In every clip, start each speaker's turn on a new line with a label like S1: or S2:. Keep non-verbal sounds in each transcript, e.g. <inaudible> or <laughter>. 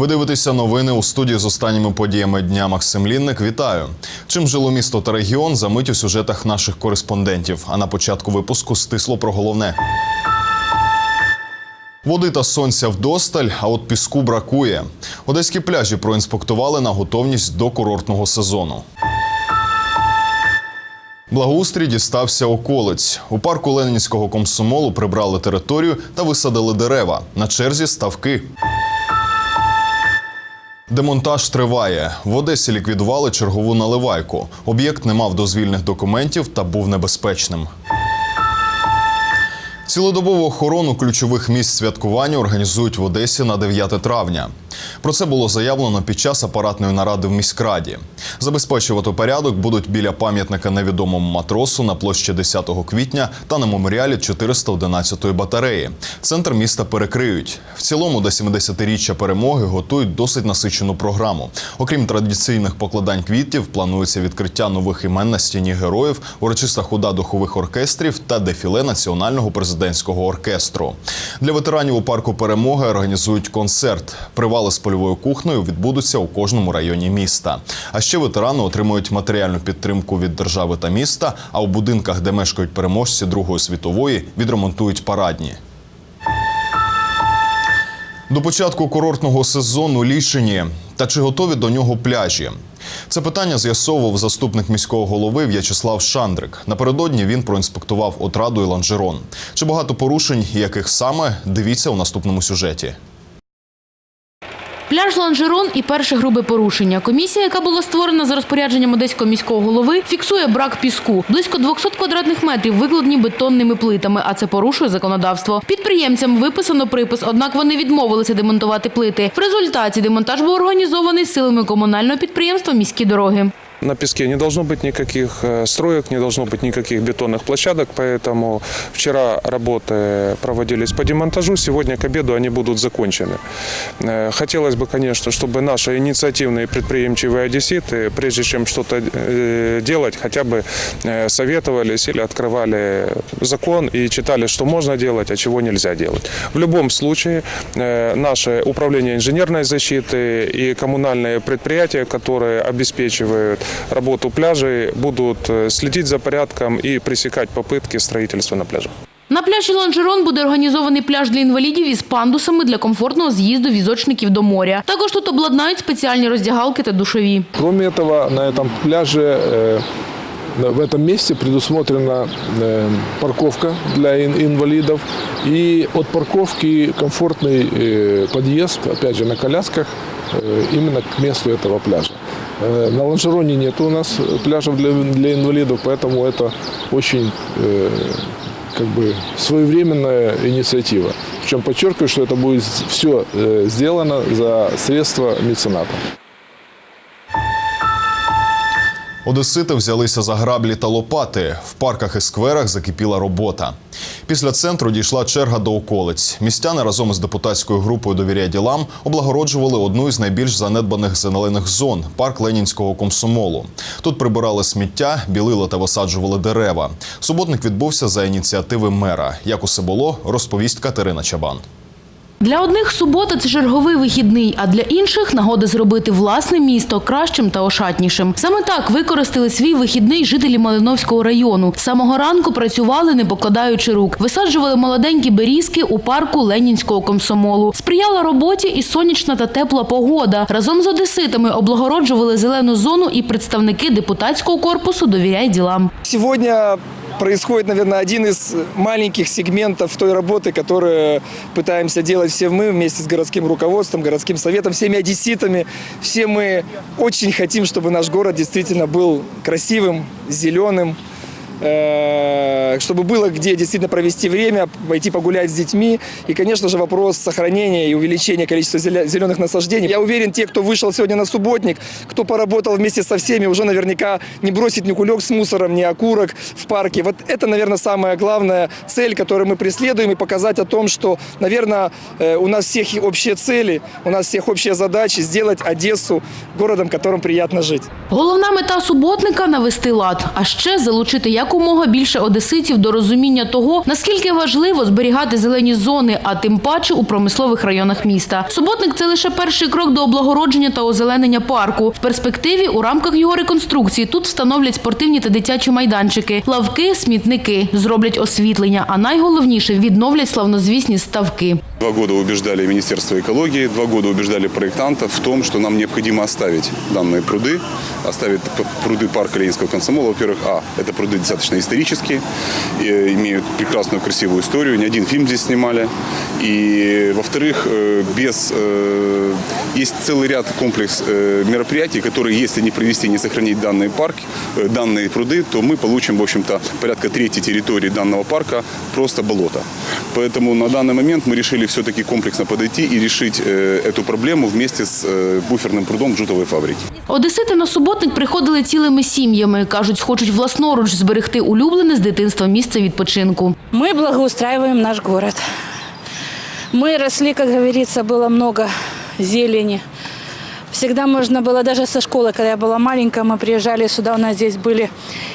S1: Ви дивитеся новини у студії з останніми подіями дня. Максим Лінник. Вітаю. Чим жило місто та регіон? Замить у сюжетах наших кореспондентів. А на початку випуску стисло про головне. Води та сонця вдосталь, а от піску бракує. Одеські пляжі проінспектували на готовність до курортного сезону. Благоустрій дістався околиць. У парку Ленінського комсомолу прибрали територію та висадили дерева. На черзі ставки. Демонтаж триває. В Одесі ліквідували чергову наливайку. Об'єкт не мав дозвільних документів та був небезпечним. Цілодобову охорону ключових місць святкування організують в Одесі на 9 травня. Про це було заявлено під час апаратної наради в міськраді. Забезпечувати порядок будуть біля пам'ятника невідомому матросу на площі 10 квітня та на меморіалі 411-ї батареї. Центр міста перекриють. В цілому до 70-річчя перемоги готують досить насичену програму. Окрім традиційних покладань квітів, планується відкриття нових імен на стіні героїв, урочиста хода духових оркестрів та дефіле національного президентського оркестру. Для ветеранів у парку перемоги організують концерт. Привали з польовою кухнею відбудуться у кожному районі міста. А ще ветерани отримують матеріальну підтримку від держави та міста. А у будинках, де мешкають переможці Другої світової, відремонтують парадні. До початку курортного сезону лічені. Та чи готові до нього пляжі? Це питання з'ясовував заступник міського голови В'ячеслав Шандрик. Напередодні він проінспектував отраду і ланжерон. Чи багато порушень, і яких саме дивіться у наступному сюжеті.
S2: Пляж Ланжерон і перше грубе порушення. Комісія, яка була створена за розпорядженням одеського міського голови, фіксує брак піску. Близько 200 квадратних метрів викладені бетонними плитами, а це порушує законодавство. Підприємцям виписано припис, однак вони відмовилися демонтувати плити. В результаті демонтаж був організований силами комунального підприємства міські дороги.
S3: На песке не должно быть никаких э, строек, не должно быть никаких бетонных площадок, поэтому вчера работы проводились по демонтажу, сегодня к обеду они будут закончены. Э, Хотелось бы, конечно, чтобы наши инициативные предприимчивые одесситы, прежде чем что-то э, делать, хотя бы советовались или открывали закон и читали, что можно делать, а чего нельзя делать. В любом случае, наше управление инженерной защиты и коммунальные предприятия, которые обеспечивают работу пляжей, будут э, следить за порядком и пресекать попытки строительства на пляжах.
S2: На пляжі Ланжерон буде організований пляж для інвалідів із пандусами для комфортного з'їзду візочників до моря. Також тут обладнають спеціальні роздягалки та душові.
S4: Кроме этого, на этом пляже, э, на- в этом месте предусмотрена э, парковка для ин- инвалидов. И от парковки комфортный э, подъезд, опять же, на колясках, э, именно к месту этого пляжа. Э, На Ланжероне нет у нас пляжев для, для инвалидов, поэтому это очень э, как бы своевременная инициатива. Причем подчеркиваю, что это будет все сделано за средства мецената.
S1: Одесити взялися за граблі та лопати. В парках і скверах закипіла робота. Після центру дійшла черга до околиць. Містяни разом із депутатською групою «Довіряй ділам облагороджували одну із найбільш занедбаних зелених зон парк Ленінського комсомолу. Тут прибирали сміття, білили та висаджували дерева. Суботник відбувся за ініціативи мера. Як усе було, розповість Катерина Чабан.
S2: Для одних субота це черговий вихідний, а для інших нагода зробити власне місто кращим та ошатнішим. Саме так використали свій вихідний жителі Малиновського району. З самого ранку працювали, не покладаючи рук. Висаджували молоденькі берізки у парку Ленінського комсомолу. Сприяла роботі і сонячна та тепла погода. Разом з одеситами облагороджували зелену зону і представники депутатського корпусу «Довіряй ділам».
S5: Сегодня происходит, наверное, один из маленьких сегментов той работы, которую пытаемся делать все мы вместе с городским руководством, городским советом, всеми одесситами. Все мы очень хотим, чтобы наш город действительно был красивым, зеленым, э, чтобы было где действительно провести время, пойти погулять с детьми. И, конечно же, вопрос сохранения и увеличения количества зеле- зеленых насаждений. Я уверен, те, кто вышел сегодня на субботник, кто поработал вместе со всеми, уже наверняка не бросит ни кулек с мусором, ни окурок в парке. Вот это, наверное, самая главная цель, которую мы преследуем, и показать о том, что, наверное, э, у нас всех общие цели, у нас всех общие задачи сделать Одессу городом, в котором приятно жить.
S2: Головна мета суботника навести лад, а ще залучити якомога більше одеситів до розуміння того, наскільки важливо зберігати зелені зони, а тим паче у промислових районах міста. Суботник це лише перший крок до облагородження та озеленення парку. В перспективі у рамках його реконструкції тут встановлять спортивні та дитячі майданчики, лавки, смітники, зроблять освітлення, а найголовніше відновлять славнозвісні ставки.
S6: Два года убеждали Министерство экологии, два года убеждали проектантов в том, что нам необходимо оставить данные пруды, оставить пруды парка Ленинского комсомола. Во-первых, а, это пруды достаточно исторические, э, имеют прекрасную, красивую историю, не один фильм здесь снимали. И, во-вторых, э, без, э, есть целый ряд комплекс мероприятий, которые, если не провести, не сохранить данные парки, данные пруды, то мы получим, в общем-то, порядка трети территории данного парка просто болото. Поэтому на данный момент мы решили все-таки комплексно подойти и решить э, эту проблему вместе с э, буферным прудом джутовой фабрики.
S2: Одесити на суботник приходили цілими сім'ями. Кажуть, хочуть власноруч зберегти улюблене з дитинства місце відпочинку.
S7: Мы благоустраиваем наш город. Мы росли, как говорится, было много зелени. Всегда можно было, даже со школы, когда я была маленькая, мы приезжали сюда, у нас здесь были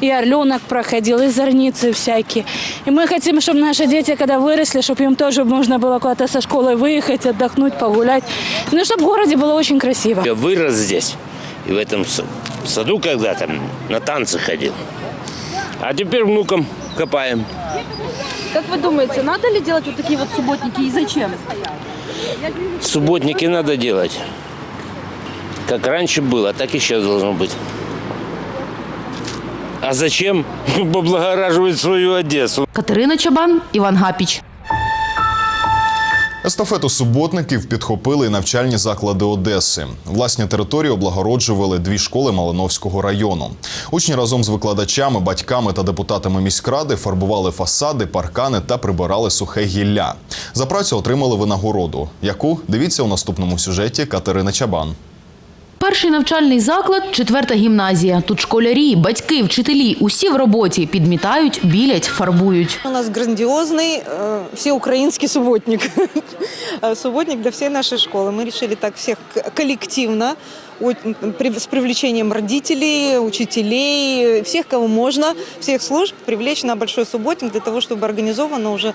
S7: и орленок проходил, и зорницы всякие. И мы хотим, чтобы наши дети, когда выросли, чтобы им тоже можно было куда-то со школы выехать, отдохнуть, погулять. Ну, чтобы в городе было очень красиво.
S8: Я вырос здесь. И в этом саду когда-то на танцы ходил. А теперь внукам копаем.
S9: Как вы думаете, надо ли делать вот такие вот субботники и зачем?
S8: Субботники надо делать. Как раньше было, так и сейчас должно быть. А зачем? <laughs> Поблагораживать свою Одессу.
S2: Катерина Чабан, Іван Гапіч.
S1: Естафету суботників підхопили й навчальні заклади Одеси. Власні території облагороджували дві школи Малиновського району. Учні разом з викладачами, батьками та депутатами міськради фарбували фасади, паркани та прибирали сухе гілля. За працю отримали винагороду. Яку дивіться у наступному сюжеті Катерина Чабан.
S2: Перший навчальний заклад четверта гімназія. Тут школярі, батьки, вчителі усі в роботі підмітають, білять, фарбують.
S10: У нас грандиозный э, всеукраинский субботник. Э, Субботник для всей нашей школы. Мы решили так всех к- коллективно, о- при- с привлечением родителей, учителей, всех, кого можно, всех служб привлечь на большой субботник для того, чтобы организованно уже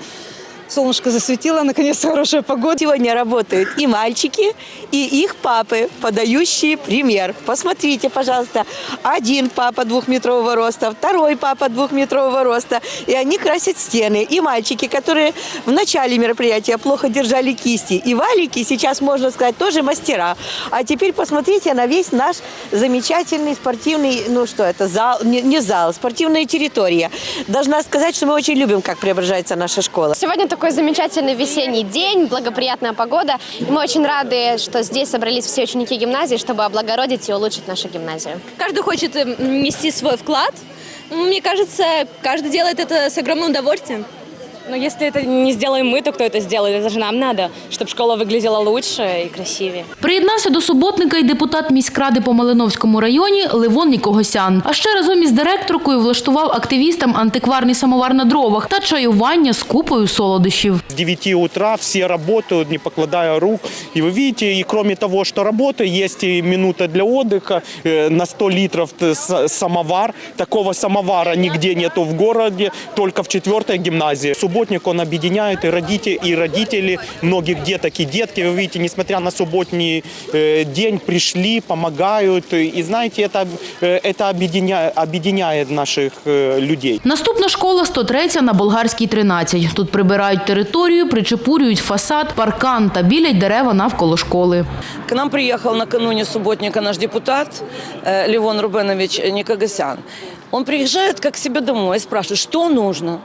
S10: солнышко засветило, наконец <laughs> хорошая погода.
S11: Сегодня работают и мальчики, и их папы, подающие пример. Посмотрите, пожалуйста, один папа двухметрового роста, второй папа двухметрового роста, и они красят стены. И мальчики, которые в начале мероприятия плохо держали кисти, и валики сейчас, можно сказать, тоже мастера. А теперь посмотрите на весь наш замечательный спортивный, ну что это, зал, не, не зал, спортивная территория. Должна сказать, что мы очень любим, как преображается наша школа.
S9: Сегодня такой замечательный весенний день, благоприятная погода. И мы очень рады, что здесь собрались все ученики гимназии, чтобы облагородить и улучшить нашу гимназию.
S12: Каждый хочет э, нести свой вклад. Мне кажется, каждый делает это с огромным удовольствием. Но если это не сделаем мы, то кто это сделает? Это же нам надо, чтобы школа выглядела лучше и красивее.
S2: Приєднався до суботника й депутат міськради по Малиновському районі Левон Нікогосян. А ще разом із директоркою влаштував активістам антикварний самовар на дровах та чаювання з купою солодощів.
S13: С 9 утра все работают, не покладая рук. И вы видите, и кроме того, что работа, есть и минута для отдыха э, на 100 литров т- с- самовар. Такого самовара нигде нету в городе, только в четвертой гимназии. Субботник он объединяет и родители, и родители многих деток и детки. Вы видите, несмотря на субботний э, день, пришли, помогают. И знаете, это, э, это объединяет, объединяет наших э, людей.
S2: Наступна школа 103 на Болгарській 13. Тут прибирають територію, причепурюють фасад, паркан та білять дерева навколо школи.
S11: К нам приехал накануне субботника наш депутат э, Левон Рубенович Никогасян. Он приезжает как к себе домой и спрашивает, что нужно.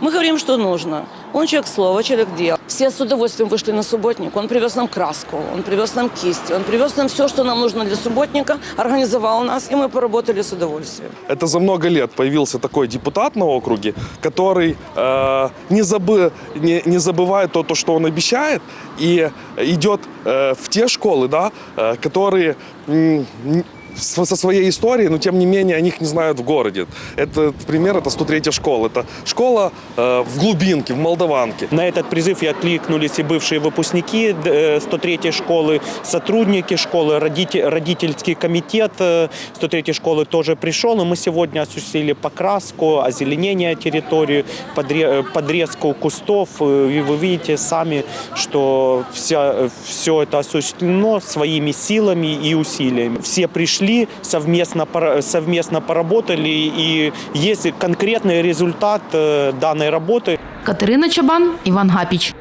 S11: Мы говорим, что нужно. Он человек слова, человек дела. Все с удовольствием вышли на субботник. Он привез нам краску, он привез нам кисти, он привез нам все, что нам нужно для субботника, организовал нас, и мы поработали с удовольствием.
S3: Это за много лет появился такой депутат на округе, который э, не, забы, не, не забывает то, то, что он обещает, и идет э, в те школы, да, э, которые м, м, с- со своей историей, но тем не менее о них не знают в городе. Это пример, это 103 школа. Это школа э, в глубинке, в Молдаванке.
S13: На этот призыв и откликнулись и бывшие выпускники э, 103-й школы, сотрудники школы, родите- родительский комитет э, 103-й школы тоже пришел. И мы сегодня осуществили покраску, озеленение территории, э, подрезку кустов. Э, И вы видите сами, что вся, все это осуществлено своими силами и усилиями. Все пришли, совместно, пора- совместно поработали, и есть конкретный результат э, данной работы.
S2: Катерина Чабан, Іван Гапіч.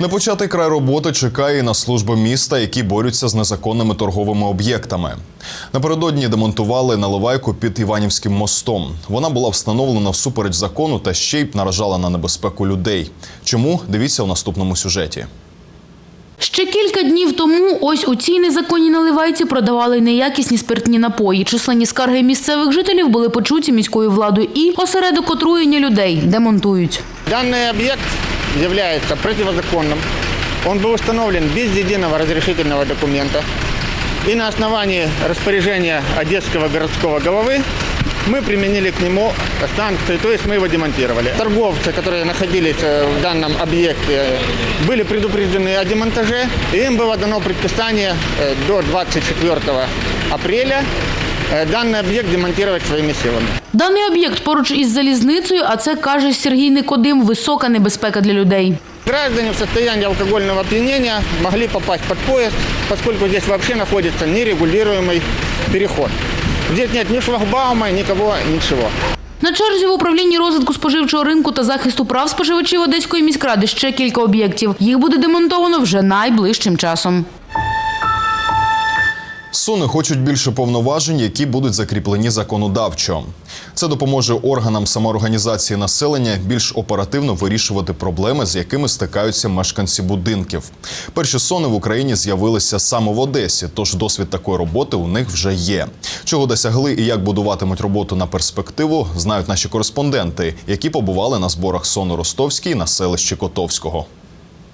S1: Непочатий край роботи чекає і на служби міста, які борються з незаконними торговими об'єктами. Напередодні демонтували наливайку під Іванівським мостом. Вона була встановлена всупереч закону та ще й наражала на небезпеку людей. Чому дивіться у наступному сюжеті?
S2: Ще кілька днів тому ось у цій незаконній наливайці продавали неякісні спиртні напої. Численні скарги місцевих жителів були почуті міською владою і осередок отруєння людей демонтують.
S14: Данный объект является противозаконным. Он был установлен без единого разрешительного документа. И на основании распоряжения Одесского городского головы мы применили к нему санкции, то есть мы его демонтировали. Торговцы, которые находились э, в данном объекте, были предупреждены о демонтаже, и им было дано предписание э, до 24 апреля э, данный объект демонтировать своими силами.
S2: Даний об'єкт поруч із залізницею, а це каже Сергій Никодим, висока небезпека для людей.
S14: Граждане в состоянии алкогольного опьянения могли попасть под поезд, поскольку здесь вообще находится нерегулируемый переход. Здесь нет ни шлагбаума, никого, ничего.
S2: На черзі в управлінні розвитку споживчого ринку та захисту прав споживачів Одеської міськради ще кілька об'єктів. Їх буде демонтовано вже найближчим часом.
S1: Суни хочуть більше повноважень, які будуть закріплені законодавчо. Це допоможе органам самоорганізації населення більш оперативно вирішувати проблеми, з якими стикаються мешканці будинків. Перші сони в Україні з'явилися саме в Одесі, тож досвід такої роботи у них вже є. Чого досягли і як будуватимуть роботу на перспективу, знають наші кореспонденти, які побували на зборах сону Ростовській на селищі Котовського.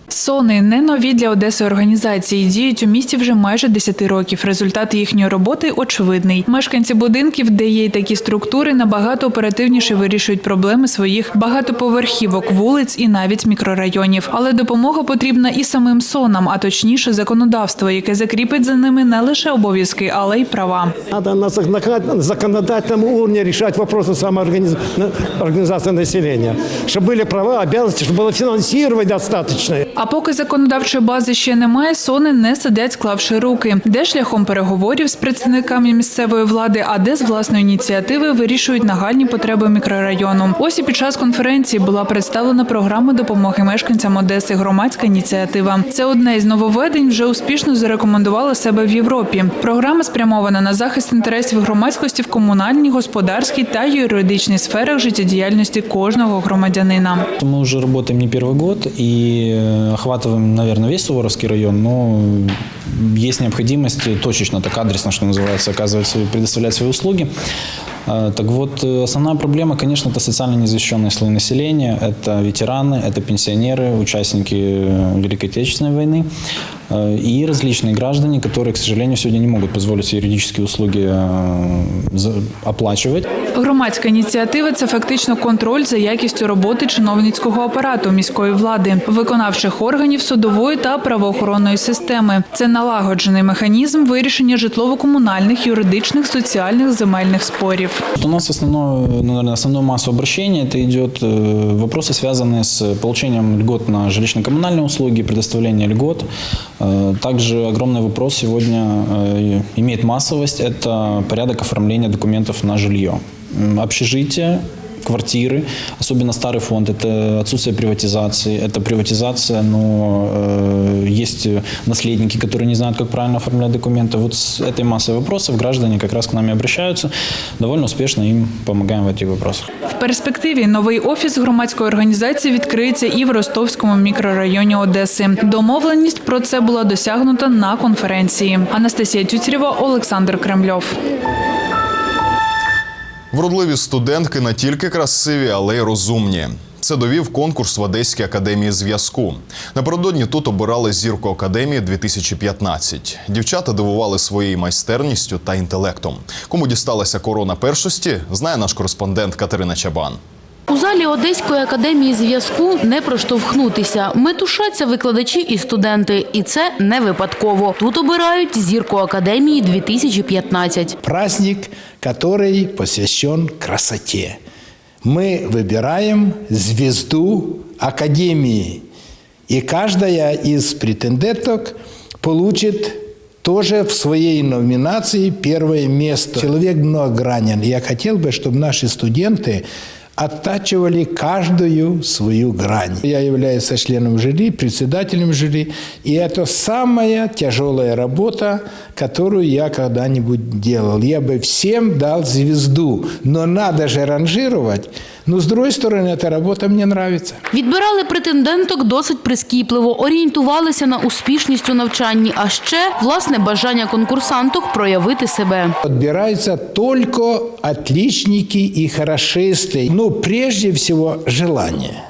S15: Сони не нові для Одеси організації. Діють у місті вже майже 10 років. Результат їхньої роботи очевидний. Мешканці будинків, де є й такі структури, набагато оперативніше вирішують проблеми своїх багатоповерхівок, вулиць і навіть мікрорайонів. Але допомога потрібна і самим сонам, а точніше законодавство, яке закріпить за ними не лише обов'язки, але й права.
S16: Надо на зак- на законодательном уровне решать вопросы самоорганизации населения. Чтобы были права, обязанности, чтобы было финансирование достаточное.
S15: А поки законодавчої бази ще немає, сони не сидять, склавши руки, де шляхом переговорів з представниками місцевої влади, а де з власної ініціативи вирішують нагальні потреби мікрорайону. Ось і під час конференції була представлена програма допомоги мешканцям Одеси. Громадська ініціатива. Це одне із нововведень вже успішно зарекомендувала себе в Європі. Програма спрямована на захист інтересів громадськості в комунальній, господарській та юридичній сферах життєдіяльності кожного громадянина.
S17: Мы уже работаем не первый год и э, охватываем, наверное, весь Суворовский район, но есть необходимость точечно, так адресно, что называется, оказывать свои, предоставлять свои услуги. Э, Так вот, э, основная проблема, конечно, это социально незащищенные слои населения, это ветераны, это пенсионеры, участники э, Великой Отечественной войны и различные граждане, которые, к сожалению, сегодня не могут позволить себе юридические услуги э, за- оплачивать.
S15: Громадська ініціатива це фактично контроль за якістю роботи чиновницького апарату міської влади, виконавчих органів судової та правоохоронної системи. Це налагоджений механізм вирішення житлово-комунальних, юридичних, соціальних, земельних спорів.
S17: Вот У нас основное, ну, наверное, основную массу обращений это идет э, вопросы, связанные с получением льгот на жилищно-коммунальные услуги, предоставление льгот. Э, Также огромный вопрос сегодня э, имеет массовость – это порядок оформления документов на жилье. М, Общежитие, квартиры, особенно старый фонд, это отсутствие приватизации, это приватизация, но э, есть наследники, которые не знают, как правильно оформлять документы. Вот с этой массой вопросов граждане как раз к нам и обращаются. Довольно успешно им помогаем в этих вопросах.
S15: В перспективі новий офіс громадської організації відкриється і в Ростовському мікрорайоні Одеси. Домовленість про це була досягнута на конференції. Анастасія Тюцєрєва, Олександр Кремльов.
S1: Вродливі студентки не тільки красиві, але й розумні. Це довів конкурс в Одеській академії зв'язку. Напередодні тут обирали зірку академії 2015. Дівчата дивували своєю майстерністю та інтелектом. Кому дісталася корона першості, знає наш кореспондент Катерина Чабан.
S2: У залі Одеської академії зв'язку не проштовхнутися. Метушаться викладачі і студенти. І це не випадково. Тут обирають зірку академії 2015.
S18: праздник, который посвящен красоте. Мы выбираем звезду Академии, и каждая из претенденток получит тоже в своей номинации первое место. Человек многогранен. Я хотел бы, чтобы наши студенты оттачивали каждую свою грань. Я являюсь членом жюри, председателем жюри, и это самая тяжелая работа, которую я когда-нибудь делал. Я бы всем дал звезду, но надо же ранжировать. Но с другой стороны, эта работа мне нравится.
S2: Відбирали претенденток досить прискіпливо, орієнтувалися на успішність у навчанні, а ще власне бажання конкурсанток проявити себе.
S18: Отбираются только отличники и хорошисты. Ну, прежде всего, желание.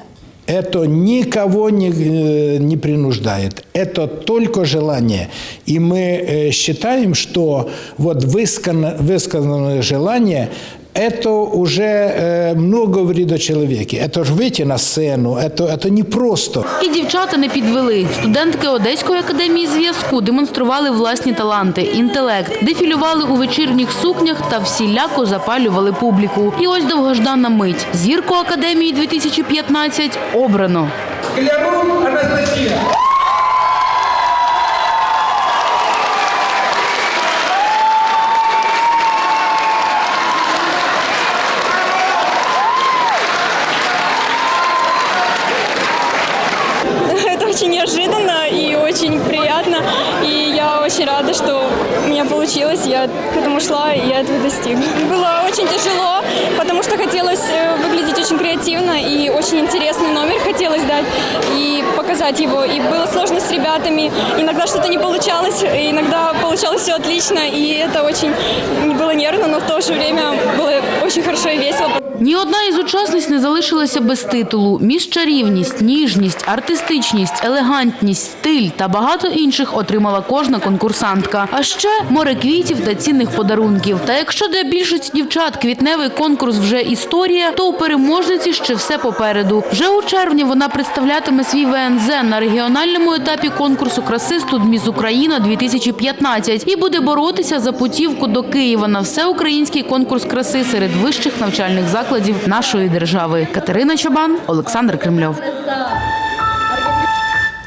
S18: Это никого не, э, не принуждает. Это только желание. И мы э, считаем, что вот выскано- высказанное желание это уже э, много говорит о человеке. Это же выйти на сцену, это, это не просто.
S2: І дівчата не підвели. Студентки Одеської академії зв'язку демонстрували власні таланти, інтелект, дефілювали у вечірніх сукнях та всіляко запалювали публіку. І ось довгождана мить. Зірку академії 2015 обрано.
S12: Это получилось. Я к этому шла, и я этого достигла. Было очень тяжело, потому что хотелось э, выглядеть очень креативно и очень интересный номер хотелось дать и показать его. И было сложно с ребятами. Иногда что-то не получалось, иногда получалось все отлично. И это очень было нервно, но в то же время было очень хорошо и весело.
S2: ні одна із учасниць не залишилася без титулу. Між чарівність, ніжність, артистичність, елегантність, стиль та багато інших отримала кожна конкурсантка. А ще море квітів та цінних подарунків. Та якщо для більшості дівчат квітневий конкурс вже історія, то у переможниці ще все попереду. Вже у червні вона представлятиме свій ВНЗ на регіональному етапі конкурсу краси «Студміс Україна 2015 і буде боротися за путівку до Києва на всеукраїнський конкурс краси серед вищих навчальних закладів нашої держави. Катерина Чобан, Олександр Кремльов.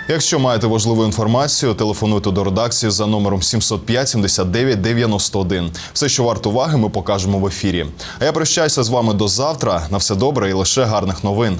S1: Якщо маєте важливу інформацію, телефонуйте до редакції за номером 705 79 91. Все, що варто уваги, ми покажемо в ефірі. А я прощаюся з вами до завтра. На все добре і лише гарних новин.